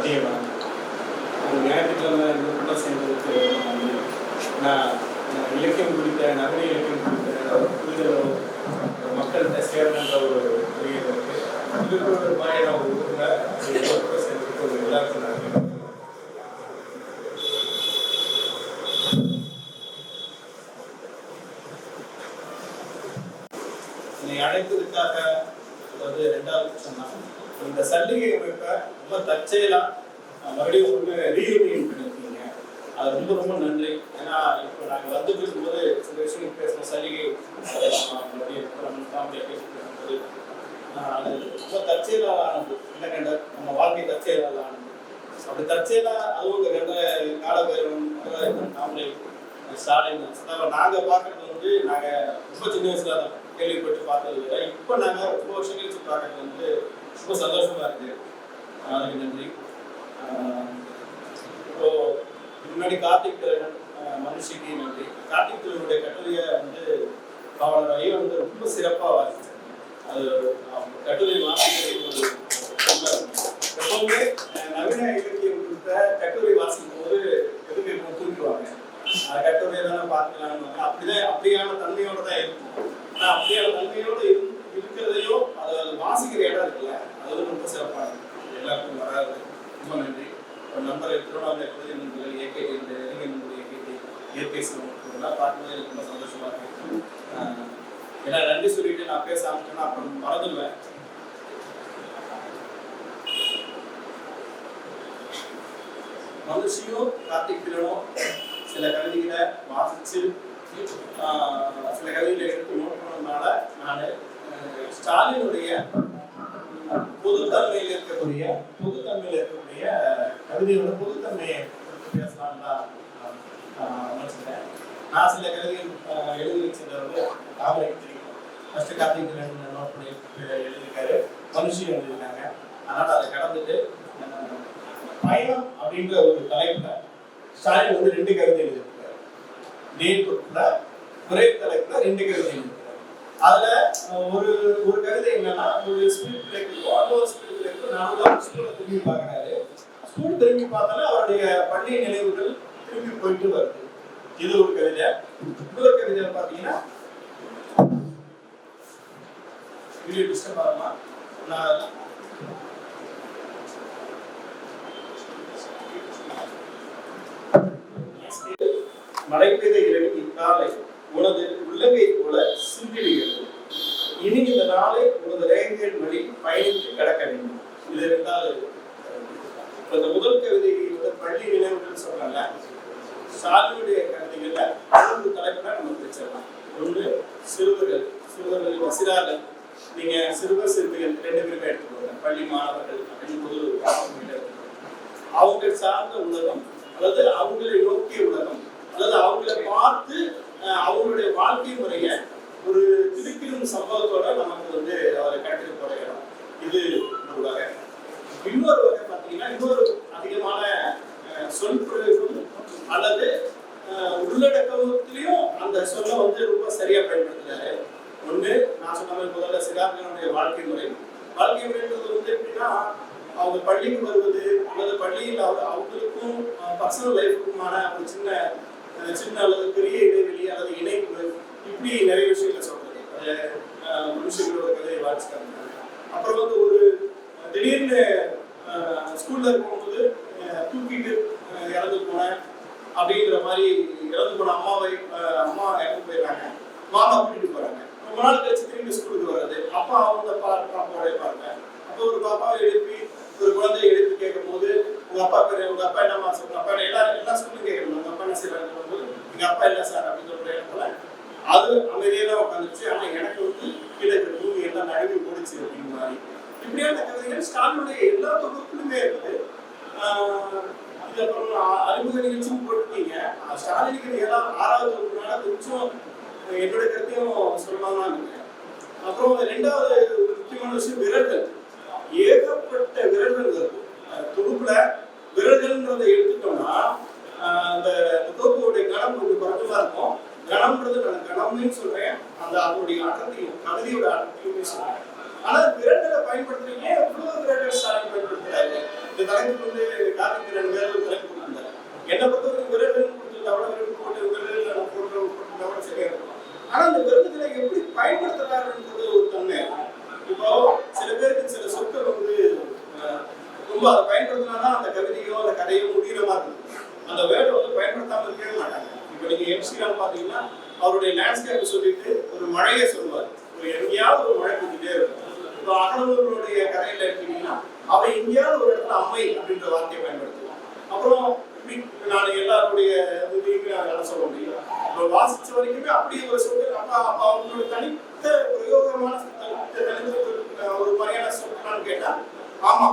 மதிய வணக்கம் ஒரு ஞாயிற்றுக்கிழமை இந்த கூட்டம் சேர்ந்ததுக்கு ரொம்ப நன்றி நான் நான் இலக்கியம் குறித்த நவீன இலக்கியம் குறித்த புரிதலோ மக்கள்கிட்ட சேரணுன்ற ஒரு புரிதல் இருக்கு. இதுக்கு ஒரு மாதிரியான ஒரு ஊரில் அது கூட சேர்ந்ததுக்கு ஒரு எல்லாருக்கும் நன்றி என்னை அழைத்ததுக்காக அதாவது ரெண்டாவது சொன்னாங்க இந்த சல்லிகை அமைப்பை ரொம்ப தற்செயலா மறுபடியும் ஒன்று ரீயூனியன் பண்ணியிருக்கீங்க. அது ரொம்ப ரொம்ப நன்றி. ஏன்னா இப்போ நாங்கள் வந்துட்டு இருக்கும்போது சில விஷயம் பேசின சலுகை அதெல்லாம் பேசிட்டு அது ரொம்ப தற்செயலாக ஆனது என்ன கண்ட நம்ம வாழ்க்கை தற்செயலாக ஆனது. அப்படி தற்செயலா அதுவும் கண்ட ரெண்டு காலபைரவன் நாமளே ஸ்டாலின் நாங்கள் பார்க்கறது வந்து நாங்கள் ரொம்ப சின்ன வயசுல தான் கேள்விப்பட்டு பார்த்தது இப்போ நாங்கள் ரொம்ப வருஷம் கழிச்சு பார்க்கறது வந்து ரொம்ப சந்தோஷமா இருக்கு. அதுக்கு நன்றி. இப்போ முன்னாடி கார்த்திக் மனுஷிக்கு நன்றி. கார்த்திக் திருவனுடைய கட்டுரையை வந்து அவனோட ஐயா வந்து ரொம்ப சிறப்பாக வாசிச்சார். அது கட்டுரை வாசிக்கிறது ஒரு நல்ல எப்பவுமே அஹ், நவீன இலக்கியம் குறித்த கட்டுரை வாசிக்கும் போது எதுக்கு இருக்கும் தூக்கிடுவாங்க அந்த கட்டுரையை தானே பார்க்கலாம்னு அப்படிதான் அப்படியான தன்மையோட தான் இருக்கும் ஆனா அப்படியான தன்மையோட இரு- இருக்கிறதையோ அதை அது வாசிக்கிற இடம் இருக்குல்ல அது வந்து ரொம்ப சிறப்பானது எல்லாருக்கும் வராது ரொம்ப நன்றி ஒரு நண்பர் திருவண்ணாமலை பகுதி நண்பர்கள் ஏகேடி இந்த இளைஞர் நண்பர் ஏகேடி இயற்கை சிவம் இதெல்லாம் பார்க்கும்போது எனக்கு ரொம்ப சந்தோஷமா இருக்கு ஆஹ், ஏன்னா நன்றி சொல்லிட்டு நான் பேச ஆரம்பிச்சேன்னா அப்புறம் மறந்துடுவேன் மனுஷியும் கார்த்திக் திலனும் சில கவிதைகளை வாசிச்சு சில கவிதைகளை எடுத்து நோட் பண்ணதுனால நான் ஸ்டாலினுடைய பொதுத்தன்மையில் இருக்கக்கூடிய பொதுத்தன்மையில் இருக்கக்கூடிய கவிதையோட பொதுத்தன்மையை பேசலாம் பேசலாம்னு தான் ஆஹ், நான் சில கவிதைகள் எழுதி வச்சது வந்து தெரியும் ஃபர்ஸ்ட் கார்த்திக் நோட் பண்ணி எழுதியிருக்காரு. மனுஷியும் எழுதியிருக்காங்க. அதனால் அதை கடந்துட்டு பயணம் அப்படின்ற ஒரு தலைப்புல ஸ்டாலின் வந்து ரெண்டு கவிதை எழுதியிருக்காரு நேற்று ஒரே தலைப்புல ரெண்டு கவிதை எழுதியிருக்காரு அதுல ஒரு ஒரு கவிதை என்னன்னா ஒரு ஸ்பிரிட் பிரேக்கு இன்னொரு ஸ்பிரிட் பிரேக்கு நானும் ஸ்கூல்ல திரும்பி பார்க்குறாரு. ஸ்கூல் திரும்பி பார்த்தாலே அவருடைய பள்ளி நினைவுகள் திரும்பி போயிட்டு வருது. இது ஒரு கவிதை இன்னொரு கவிதை பாத்தீங்கன்னா வீடியோ டிஸ்டர்ப் ஆகுமா நான் மழை பெய்த இரவில் இக்காலை உனது உள்ளங்கை போல சிந்திடுகிறது இனி இந்த நாளை உனது ரேகைகள் வழி பயணித்து கடக்க வேண்டும். இது இருந்தால் இந்த முதல் கவிதை வந்து பள்ளி நினைவுகள் சொல்றாங்க சாதியுடைய கவிதைகள்ல மூன்று தலைப்புல நம்ம பிரிச்சிடலாம் ஒன்று சிறுவர்கள். சிறுவர்கள் வசிரார்கள். நீங்க சிறுவர் சிறுமிகள் ரெண்டு பேருமே எடுத்துக்கோங்க. பள்ளி மாணவர்கள் அப்படின்னு பொது அவங்க சார்ந்த உலகம் அல்லது அவங்களை நோக்கிய உலகம் அல்லது அவங்களை பார்த்து அவங்களுடைய வாழ்க்கை முறைய ஒரு திருப்பிடும் சம்பவத்தோட நமக்கு வந்து அவரை கட்டிட்டு போற இடம் இது ஒரு வகை இன்னொரு வகை பார்த்தீங்கன்னா இன்னொரு அதிகமான அஹ், சொல் பிரயோகம் அல்லது அஹ், உள்ளடக்கத்திலையும் அந்த சொல்லை வந்து ரொம்ப சரியா பயன்படுத்துறாரு ஒண்ணு நான் சொன்ன மாதிரி முதல்ல சிறார்களுடைய வாழ்க்கை முறை வாழ்க்கை முறைன்றது வந்து எப்படின்னா அவங்க பள்ளிக்கு வருவது அல்லது பள்ளியில் அவ- அவங்களுக்கும் பர்சனல் லைஃபுக்குமான ஒரு சின்ன அஹ், சின்ன அல்லது பெரிய இடைவெளி அல்லது இணைப்பு இப்படி நிறைய விஷயங்களை சொல்றது அது, அஹ், மனுஷங்களோட கதையை வாசிக்காங்க அப்புறம் வந்து ஒரு அஹ், திடீர்னு உள்ள ஸ்கூல்ல இருக்கும்போது தூக்கிட்டு இறந்து போனேன். அப்படிங்கிற மாதிரி இறந்து போன அம்மாவை அஹ், அம்மா இறந்து போயிடுறாங்க மாமா கூட்டிட்டு போறாங்க ரொம்ப நாள் கழிச்சு திரும்பி ஸ்கூலுக்கு வர்றது அப்பா அவங்க பா பாப்பாவோட பாருங்க அப்போ ஒரு பாப்பாவை எழுப்பி ஒரு குழந்தையை எழுப்பி கேட்கும் போது உங்க அப்பா பேரு உங்க அப்பா என்னமா சொல்லுங்க அப்பா என்ன- எல்லா எல்லா ஸ்கூலும் கேட்கணும் உங்க அப்பா என்ன செய்யறாங்க போது எங்க அப்பா என்ன சார் அப்படின்னு சொல்ற இடத்துல அது அமைதியே தான் உட்காந்துச்சு ஆனா எனக்கு வந்து கீழே இருக்கிற பூமி எல்லாம் நழுவி போடுச்சு அப்படிங்கிற மாதிரி இப்படியான கவிதைகள் ஸ்டாலினுடைய எல்லா தொகுப்பிலுமே இருக்குது ஆஹ் இது அப்புறம் அறிமுக நிகழ்ச்சியும் போட்டிருக்கீங்க ஸ்டாலினுக்கு ஏதாவது ஆறாவது ஒன்றுனால கொஞ்சம் என்னோட கருத்தையும் சொல்லலாம் தான் இருக்கேன் அப்புறம் ரெண்டாவது முக்கியமான விஷயம் விரல்கள் ஏகப்பட்ட விரல்கள் இருக்கும் தொகுப்புல விரல்கள்ன்றதை எடுத்துட்டோம்னா அந்த தொகுப்புடைய கணம் கொஞ்சம் குறைஞ்சமா இருக்கும் கணம்ன்றது நான் கணம்னு சொல்றேன் அந்த அதனுடைய அடர்த்தியும் கவிதையோட அடர்த்தியுமே சொல்றேன் ஆனா விரல்களை பயன்படுத்துறீங்க எவ்வளவு விரல்கள் ஸ்டாலின் பயன்படுத்துறாரு இந்த தலைப்புக்கு வந்து கார்த்திக் ரெண்டு பேரும் ஒரு தலைப்பு கொடுத்துருந்தாரு என்னை பொறுத்தவரைக்கும் விரல்கள் கொடுத்துருந்தா கூட விரல் ஆமா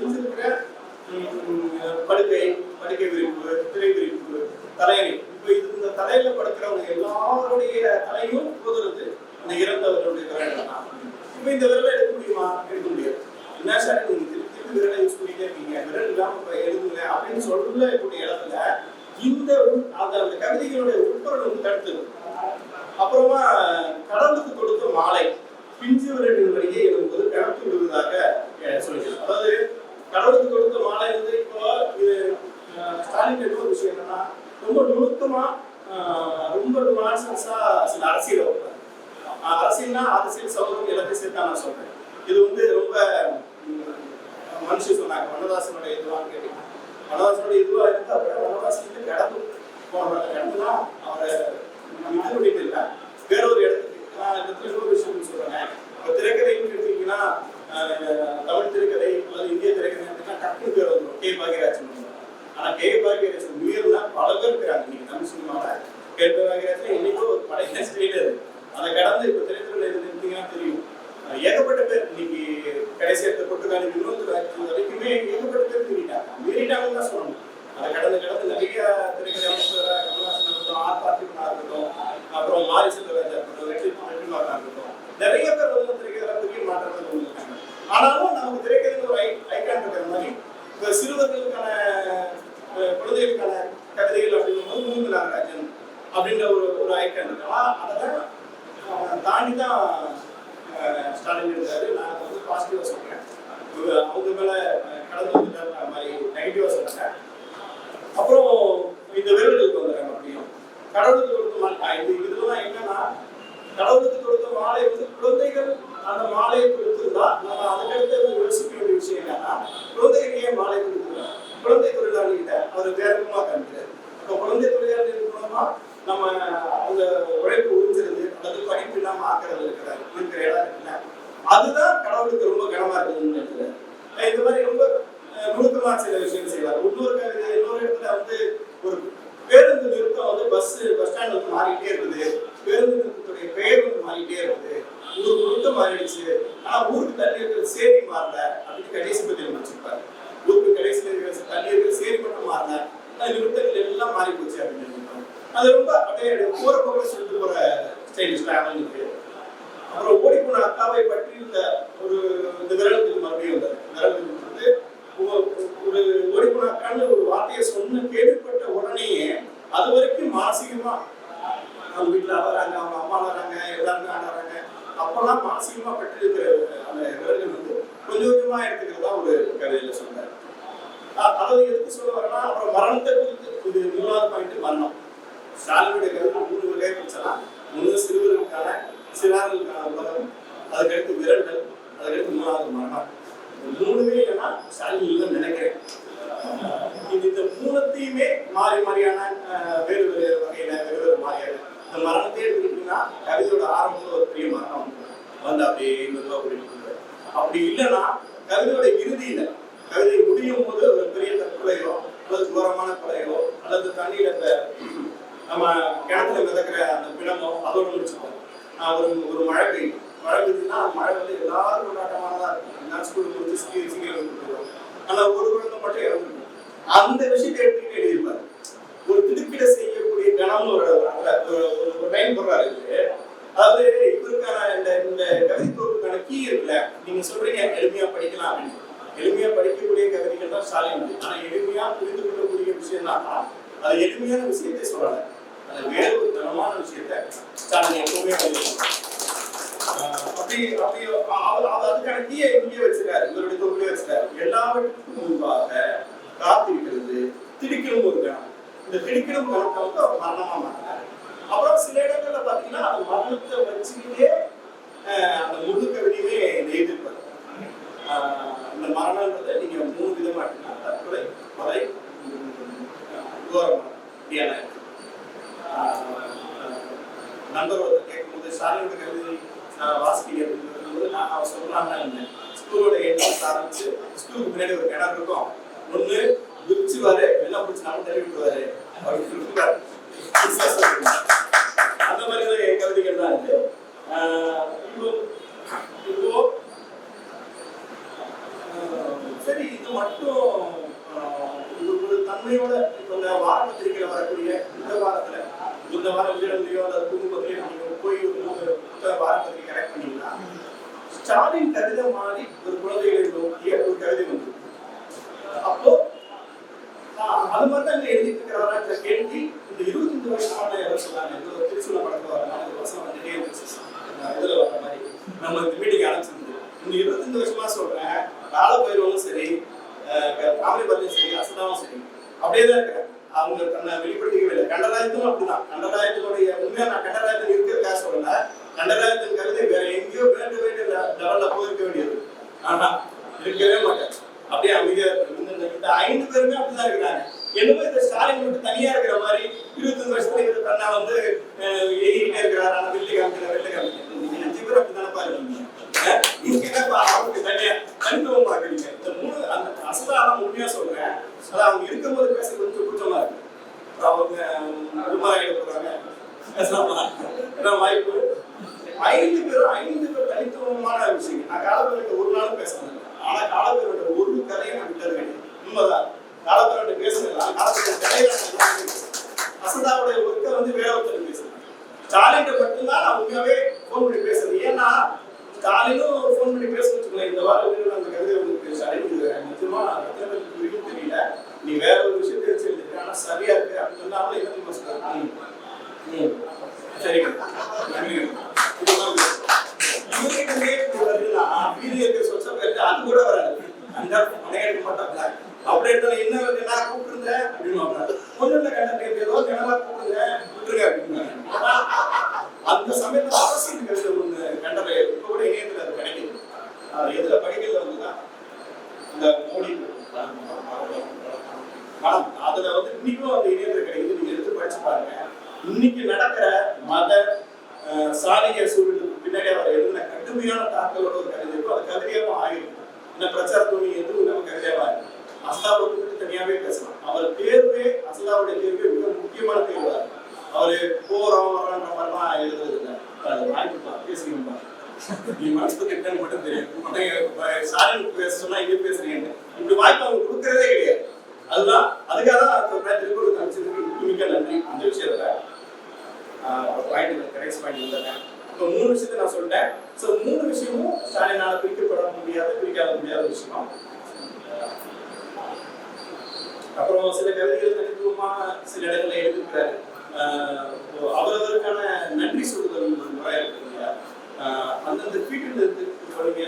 அவங்க படுக்கை படுக்கை விரிப்பு தலையணை இப்போ இது இந்த தலையில படுக்கிறவங்க எல்லாருடைய தலையும் புதுறது இந்த இறந்தவர்களுடைய விரல்கள் தான் இப்போ இந்த விரலை எடுக்க முடியுமா எடுக்க முடியாது என்ன சார் நீங்க திருப்பி திருப்பி விரலை யூஸ் பண்ணிட்டே இருக்கீங்க விரல் இல்லாம இப்ப எழுதுங்க அப்படின்னு சொல்ல கூடிய இடத்துல இந்த உள்- அந்த அந்த கவிதைகளுடைய உட்பொருள் வந்து தடுத்தது அப்புறமா கடவுளுக்கு கொடுத்த மாலை பிஞ்சு விரலின் வழியே எழுதும்போது கடத்து விடுவதாக அஹ், சொல்லிக்கலாம் அதாவது கொடுத்து கொடுத்து மாலை வந்து இப்போ இது ஸ்டாலின் கேட்ட ஒரு விஷயம் என்னன்னா ரொம்ப நுணுக்கமா ரொம்ப நான்சென்ஸா சில அரசியல் வைப்பாங்க அரசியல்னா அரசியல் சமூகம் எல்லாத்தையும் சேர்த்தா நான் சொல்றேன். இது வந்து ரொம்ப மனுஷன் சொன்னாங்க வண்ணதாசனோட இதுவான்னு கேட்டீங்க வனவாசனோட இதுவா இருந்தா அப்புறம் வனவாசனுக்கு கடந்து போன கடந்து அவரை இது பண்ணிட்டு இல்லை. வேற ஒரு இடத்துக்கு நான் இடத்துல இன்னொரு விஷயம் சொல்றேன். இப்போ திரைக்கதைன்னு எடுத்தீங்கன்னா தமிழ் திரைக்கதை அல்லது இந்திய திரைக்கதை எடுத்தீங்கன்னா டக்குனு பேர் வந்துடும் கே பாகியராஜன் ஆனா கே பாகியராஜன் உயர்னா பல பேர் இருக்கிறாங்க நீங்க தமிழ் சினிமாவில் கே என்னைக்கோ ஒரு பழைய ஸ்டேட் அதை கடந்து இப்போ திரைத்துறையில் இருந்தீங்கன்னா தெரியும் அஹ் ஏகப்பட்ட பேர் இன்னைக்கு கடைசி எடுத்த பொட்டுக்காலி வினோத் ராஜ் வரைக்குமே ஏகப்பட்ட பேர் மீறிட்டாங்க மீறிட்டாங்கன்னு தான் சொல்லணும் அதை கடந்து கடந்து நிறைய திரைக்கதை அமைச்சராக கமலஹாசன் இருக்கட்டும் ஆர் பார்த்திபனா இருக்கட்டும் அப்புறம் மாரி செல்வராஜா இருக்கட்டும் வெற்றி வெற்றிமாறா இருக்கட்டும் நிறைய பேர் வந்து திரைக்கதை பெரிய மாற்றத்தை கொண்டு வந்தாங்க ஆனாலும் நமக்கு திரைக்கதை ஒரு ஐ ஐக்கான் இருக்கிற மாதிரி இப்போ சிறுவர்களுக்கான அஹ், குழந்தைகளுக்கான கவிதைகள் அப்படிங்கும்போது மூன்று நாகராஜன் அப்படின்ற ஒரு ஒரு ஐக்கான் இருக்கு ஆனா அதெல்லாம் அஹ், தான் ஸ்டாலின் இருந்தாரு. நான் அதை வந்து பாசிட்டிவா சொல்கிறேன் அவங்க மேலே அஹ், uh, கடந்து வந்துட்டாரு மாதிரி நெகட்டிவாக சொல்றேன் அப்புறம் இந்த விரல்களுக்கு வந்துடுறாங்க அப்படியும் கடவுளுக்கு கொடுத்த மாலை இது இதெல்லாம் என்னன்னா கடவுளுக்கு கொடுத்த மாலை வந்து குழந்தைகள் அந்த மாலையை கொடுத்துருந்தா நம்ம அதுக்கடுத்து யோசிக்க வேண்டிய விஷயம் என்னன்னா குழந்தைகள் ஏன் மாலை கொடுத்துருக்காங்க குழந்தை தொழிலாளிகிட்ட அவர் வேறமாக காமிக்கிறார் இப்போ குழந்தை தொழிலாளி மூலமா நம்ம uh, அந்த உழைப்பு உறிஞ்சது அல்லது படிப்பு இல்லாம ஆக்கிறது இருக்கிறார். இருக்கிற இடம் இருக்குல்ல? அதுதான் கடவுளுக்கு ரொம்ப கனமா இருக்குதுன்னு நினைக்கிறேன் அஹ் இந்த மாதிரி ரொம்ப அஹ், நுணுக்கமா சில விஷயம் செய்வார் இன்னொரு கவிதை இன்னொரு இடத்துல வந்து ஒரு பேருந்து நிறுத்தம் வந்து பஸ் பஸ் ஸ்டாண்ட் வந்து மாறிட்டே இருக்குது பேருந்து நிறுத்தத்துடைய பெயர் வந்து மாறிட்டே இருக்குது ஊர் முழுக்க மாறிடுச்சு ஆனா ஊருக்கு தள்ளி இருக்கிற சேரி மாறல அப்படின்னு கடைசி பத்தி வச்சிருப்பாரு ஊருக்கு கடைசியில் இருக்கிற தள்ளி இருக்கிற சேரி மட்டும் மாறல ஆனா நிறுத்தங்கள் எல்லாம் மாறி போச்சு அப்படின்னு நினைப்பாங்க. அது ரொம்ப அப்படியே போற போக சொல்லிட்டு போற ஸ்டைலிஷ் இருக்கு அப்புறம் ஓடிப்போன அக்காவை பற்றி இந்த ஒரு இந்த விரலுக்கு மறுபடியும் வந்தது விரலுக்கு வந்து ஒ- ஒரு ஓடிப்போன ஒரு வார்த்தையை சொன்ன கேள்விப்பட்ட உடனேயே அது வரைக்கும் மானசீகமா அவங்க வீட்டுல வராங்க அவங்க அம்மா வராங்க எல்லாருமே ஆடுறாங்க அப்பெல்லாம் மானசீகமா பெற்றிருக்கிற அந்த விரல்கள் வந்து கொஞ்சம் கொஞ்சமா எடுத்துக்கிறதா ஒரு கதையில சொன்னார். அதை எதுக்கு சொல்ல வரேன்னா அப்புறம் மரணத்தை குறித்து இது மூணாவது பாயிண்ட் மரணம். ஸ்டாலினுடைய கருத்து மூணு வகையை பிரிச்சலாம். ஒன்று சிறுவர்களுக்கான சிறார்களுக்கான உலகம் அதுக்கடுத்து விரல்கள் அதுக்கடுத்து மூணாவது மரணம். மூணுமே இல்லைன்னா ஸ்டாலின் இல்லைன்னு நினைக்கிறேன். இந்த மூலத்தையுமே மாறி மாறியான அஹ், வேறு வேறு வகையில வேறு வேறு மாறியான இந்த மரணத்தை எடுத்துக்கிட்டீங்கன்னா கவிதையோட ஆரம்பத்துல ஒரு பெரிய மரணம் வந்து அப்படியே மெதுவா அப்படின்னு அப்படி இல்லைன்னா கவிதையோட இறுதியில கவிதை முடியும் போது ஒரு பெரிய தற்கொலையோ அல்லது கோரமான கொலையோ அல்லது தண்ணீர் அந்த நம்ம கிணத்துல மிதக்கிற அந்த பிணமோ அதோட முடிச்சுப்போம் ஒரு ஒரு மழை பெய்யும் மழை பெய்யுதுன்னா மழை வந்து எல்லாரும் கொண்டாட்டமான ஆனா ஒரு குழந்தை மட்டும் இறந்துருக்கும் அந்த விஷயத்தை எடுத்துக்கிட்டு எழுதியிருப்பாரு ஒரு திடுக்கிட செய்யக்கூடிய கணம்னு ஒரு ஒரு- ஒரு லைன் போடுறாரு இதுல. அதாவது இவருக்கான இந்த இந்த கவிதைத்தோருக்கான கீ இருக்குல்ல நீங்க சொல்றீங்க எளிமையா படிக்கலாம் அப்படின்னு. எளிமையா படிக்கக்கூடிய கவிதைகள் தான் ஸ்டாலின். ஆனா எளிமையா புரிந்து கொள்ளக்கூடிய விஷயம் தான் அது எளிமையான விஷயத்தை சொல்லல. அது வேறு ஒரு தனமான விஷயத்தை ஸ்டாலின் எப்பவுமே அப்படி அப்படி அவர் அதுக்கான இங்கே வச்சிருக்காரு. இவருடைய தொகுதியே வச்சிருக்காரு. எல்லாவற்றுக்கும் முன்பாக காத்திருக்கிறது திடுக்கிடும் ஒரு கணம். இந்த திடுக்கிடும் கணத்தை வந்து அவர் மரணமா மாட்டாரு அப்புறம் சில இடங்கள்ல பாத்தீங்கன்னா அது மரணத்தை வச்சுக்கிட்டே அந்த முழு கவிதையுமே எழுதியிருப்பாரு இந்த மரணன்றதை நீங்க மூணு விதமா எடுக்கலாம் தற்கொலை கொலை தூரம் நண்பரோட கேட்கும்போது ஸ்டாலினோட கவிதை நான் நான் அவன் சொல்றாங்க ஸ்கூலோட எண்ணம் ஆரம்பிச்சு ஸ்கூலுக்கு பின்னாடி ஒரு இடம் இருக்கும். ஒண்ணு விரிச்சுவாரு என்ன பிடிச்சி நம்ம தள்ளி விட்டுவாரு அப்படின்னு சொல்லிட்டு அந்த மாதிரி தான் கவிதைகள் தான் இருக்கு ஆஹ் இப்போ இப்போ ஆஹ் சரி இது மட்டும் ஒரு தன்மையோட இப்போ இந்த வார பத்திரிகையில வரக்கூடிய இந்த வாரத்துல இந்த வாரம் விஜயந்திரியோ அல்லது குடும்பத்திலேயோ நீங்க போய் ஒரு வார பத்திரிகை கனெக்ட் பண்ணீங்கன்னா ஸ்டாலின் கடிதம் மாதிரி ஒரு குழந்தைகளை நோக்கிய ஒரு கவிதை வந்து அப்போ ஆஹ் அது மாதிரி தான் இங்க எழுதிட்டு இருக்கிறவரான்ற கேள்வி இந்த இருபத்தஞ்சு வருஷமான யாரோ சொன்னாங்க இந்த ஒரு திருச்சூல படத்துல வரலாம் இந்த வருஷம் வந்துட்டே இருந்துச்சு ஆஹ் இதுல வர மாதிரி நம்ம இந்த மீட்டிங் அழைச்சிருந்து இந்த இருபத்தஞ்சு வருஷமா சொல்றேன் கால பயிர்களும் சரி காமெடி பார்த்தும் சரி அசதாவும் சரி அப்படியே தான் இருக்கிறேன் அவங்க தன்னை வெளிப்படுத்திக்கவே இல்லை கண்டராயத்தும் அப்படிதான் கண்டராயத்தினுடைய உண்மையா நான் கண்டராயத்தில் இருக்கிறதுக்காக சொல்லல கண்டராயத்தின் கவிதை வேற எங்கேயோ வேண்டு வேண்டிய லெவல்ல போயிருக்க வேண்டியது ஆனா இருக்கவே மாட்டேன் அப்படியே அமைதியா இருக்கு. இந்த- இந்த- இந்த ஐந்து பேருமே அப்படிதான் இருக்கிறாங்க என்னமோ இந்த ஸ்டாலின் மட்டும் தனியா இருக்கிற மாதிரி இருபத்தஞ்சு வருஷத்துல இவர் தன்னை வந்து அஹ், எகிரிட்டே இருக்கிறார் ஆனா வெள்ளி காமிக்கிற வெள்ளி காமிக்கிற நீங்க அஞ்சு பேர் அப்படித்தானே பாருங்க அஹ், நீங்க என்னப்பா அவருக்கு தனியா தனித்துவம் பாக்குறீங்க இந்த மூணு அந்த அசதாரம் உண்மையா சொல்றேன் அதான் அவங்க இருக்கும்போது பேச கொஞ்சம் கூச்சமா இருக்கு அவங்க விமானம் போறாங்க பேசலாமா என்ன வாய்ப்பு ஐந்து பேரும் ஐந்து பேர் தனித்துவமான விஷயம் ஒரு நாளும் பேச இல்லை. ஆனா காலப்பேரோட ஒரு கதையை நான் விட்டது கிடையாது உண்மைதான் காலப்பேரோட பேசுனது நான் காலப்பேரோட கதையை நான் விட்டது கிடையாது. அசதாவுடைய ஒர்க்கை வந்து வேற ஒருத்தர் பேசுறேன் ஸ்டாலின் மட்டும்தான் நான் உண்மையாவே ஃபோன் பண்ணி பேசுறது ஏன்னா ஸ்டாலினும் ஃபோன் பண்ணி பேச வச்சுக்கோங்க இந்த வாரம் வந்து அந்த கவிதை வந்து ஸ்டாலின் இது நிஜமா எத்தனை பேருக்கு புரியும் தெரியல நீ வேற ஒரு விஷயத்தை வச்சு எழுதிருக்க ஆனா சரியா இருக்கு அப்படின்னு சொன்னா அவங்களே என்ன தெரியுமா சொல்றாங்க ம். ம். சரிங்க நன்றி. இதுதான் இது. இவர்கிட்டயே இப்படி வருதுன்னா, வீதியில இருக்கிற சொச்ச பேருக்கு அது கூட வராது. அந்த மனைவி அப்படி என்ன நான் அப்படின்னு ஒண்ணு இல்ல ஏதோ கிணறா கூப்பிடுங்க விட்டுருங்க அப்படின்னு அந்த சமயத்துல அரசியல் ஒண்ணு கண்டவை இப்ப கூட இணையத்துல அது கிடைக்குது. எதுல? படிக்கிறதுல வந்துதான் இந்த மோடி மனம் அதுல வந்து இன்னைக்கும் அந்த இணையத்துல கிடைக்குது. நீங்க எடுத்து படிச்சு பாருங்க. இன்னைக்கு நடக்கிற மத சாதிய சூழலுக்கு பின்னாடி அவர் எழுதின கடுமையான தாக்கலோட ஒரு கவிதை இருக்கும் அது கவிதையாவும் ஆகிருக்கும் இந்த பிரச்சார துணி எதுவும் நம்ம கவிதையாவா இருக்கும் அசதாவை தனியாவே பேசலாம். அவர் தேர்வே அசதாவுடைய தேர்வே மிக முக்கியமான தேர்வா இருக்கும். அவரு போறோம் வரோன்ற மாதிரிலாம் எழுதுறது இல்லை. அது வாய்ப்பு பேசுறீங்க நீ மனசுக்கு என்னன்னு மட்டும் தெரியும் உடனே ஸ்டாலின் பேச சொன்னா இங்க பேசுறீங்க. இப்படி வாய்ப்பு அவங்க கொடுக்கறதே கிடையாது. அதுதான் அதுக்காக தான் சொல்றேன் திருக்குறள் கணிச்சதுக்கு மிக நன்றி. அந்த விஷயத்துல பாயிண்ட் கடைசி பாயிண்ட் வந்துட்டேன் இப்போ மூணு விஷயத்தை நான் சொல்லிட்டேன். ஸோ மூணு விஷயமும் ஸ்டாலினால் பிரிக்கப்பட முடியாத பிரிக்காத முடியாத விஷயம்? அப்புறம் சில கவிதைகள் தனித்துவமாக சில இடங்களில் எழுதியிருக்கிறாரு அவரவருக்கான நன்றி சொல்லுதல் ஒரு முறையாக இருக்கு இல்லையா அந்தந்த வீட்டில் இருந்து சொல்லுங்க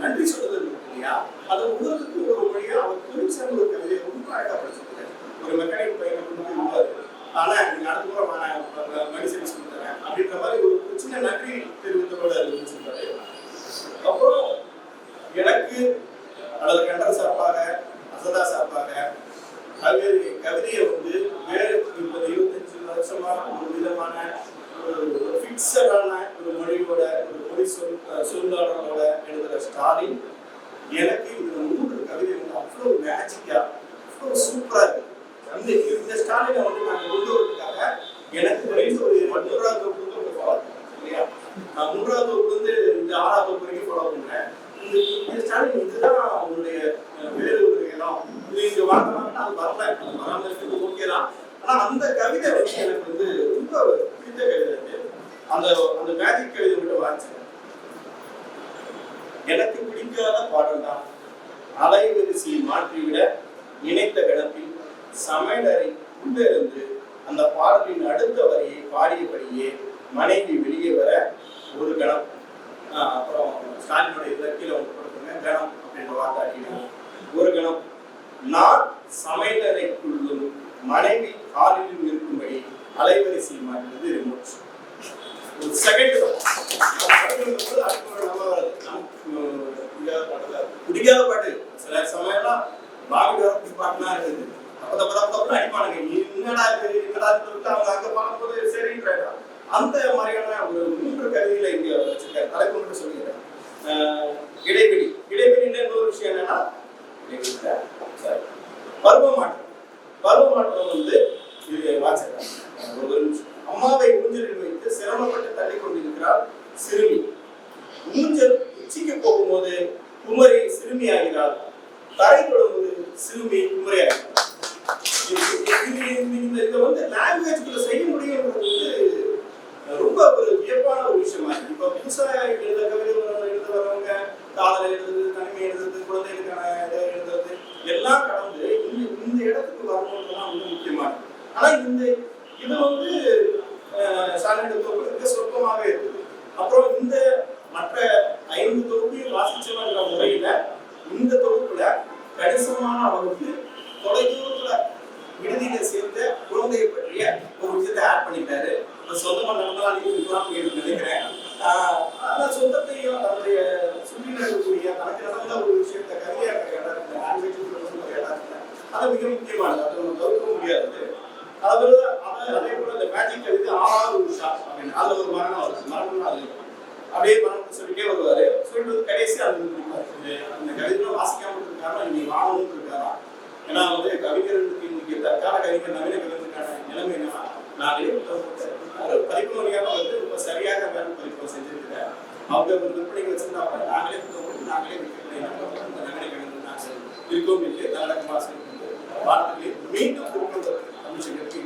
நன்றி சொல்றது இல்லையா? அது உலகத்துக்கு ஒரு மொழியா அவர் தொழிற்சங்க ஒரு ரொம்ப அழகா படிச்சிருக்காரு ஒரு மெக்கானிக் பையனை கொண்டு போய் ஆனா நீங்க அடுத்த முறை நான் மெடிசன்ஸ் அப்படின்ற மாதிரி ஒரு சின்ன நன்றி தெரிவித்தவரோட இருந்துச்சிருக்காரு அப்புறம் எனக்கு அல்லது கண்டர் சார்பாக அசதா சார்பாக பல்வேறு கவிதையை வந்து வேறு இப்போ இருபத்தஞ்சு வருஷமா ஒரு விதமான ஒரு ஃபிக்ஸடான ஒரு மொழியோட ஒரு போய் சொல் எழுதுகிற ஸ்டாலின் எனக்கு இதில் மூன்று கவிதை வந்து மேஜிக் மனைவி வெளியே வர அது நம்ம தவிர்க்க முடியாது. அது அதே போல இந்த மேஜிக் எடுத்து ஆறாவது ஒரு ஷாட் அப்படின்னு அதுல ஒரு மரணம் வருது. மரணம் அது அப்படியே மரணம் சொல்லிட்டே வருவாரு சொல்லிட்டு கடைசி அது அந்த கவிதை வாசிக்காம இருக்காரா இன்னைக்கு வாழவும் இருக்காரா? ஏன்னா வந்து கவிஞர்களுக்கு இன்னைக்கு தற்கால கவிஞர் நவீன கவிஞருக்கான நிலைமை என்னன்னா நான் பதிப்பு மொழியாக வந்து ரொம்ப சரியாக வேலை பதிப்பு செஞ்சிருக்கிறேன் அவங்க ஒரு விற்பனைக்கு வச்சிருந்தாங்க நாங்களே நாங்களே விற்கிறேன் நவீன கவிஞர் நாங்கள் இருக்கவும் இல்லை. தன்னடக்கமாக பாடத்திலே மீண்டும் திருப்பூர் அமைச்சர்களுக்கு